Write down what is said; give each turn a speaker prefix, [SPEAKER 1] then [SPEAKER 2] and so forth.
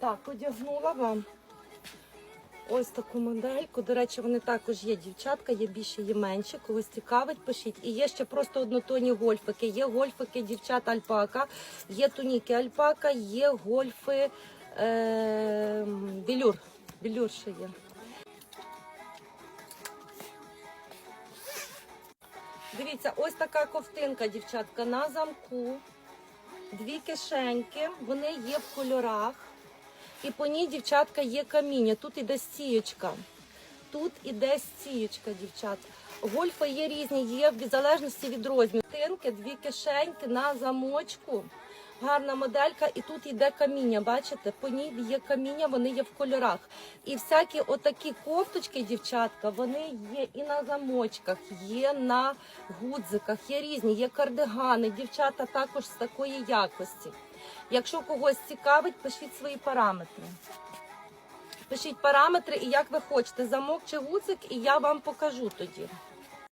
[SPEAKER 1] Так, одягнула вам ось таку модельку. До речі, вони також є дівчатка, є більше, є менше. Когось цікавить, пишіть. І є ще просто однотонні гольфики. Є гольфики дівчат альпака, є туніки альпака, є гольфи е, білюр. Білюр ще є. Дивіться, ось така ковтинка, дівчатка, на замку. Дві кишеньки, вони є в кольорах. І по ній, дівчатка, є каміння. Тут іде стіючка. Тут іде стіючка, дівчат. Гольфи є різні, є в залежності від розміру. Тинки, дві кишеньки на замочку. Гарна моделька, і тут йде каміння. Бачите, по ній є каміння, вони є в кольорах. І всякі отакі кофточки, дівчатка, вони є і на замочках, є на гудзиках, є різні, є кардигани. Дівчата також з такої якості. Якщо когось цікавить, пишіть свої параметри. Пишіть параметри і як ви хочете, замок чи гуцик, і я вам покажу тоді.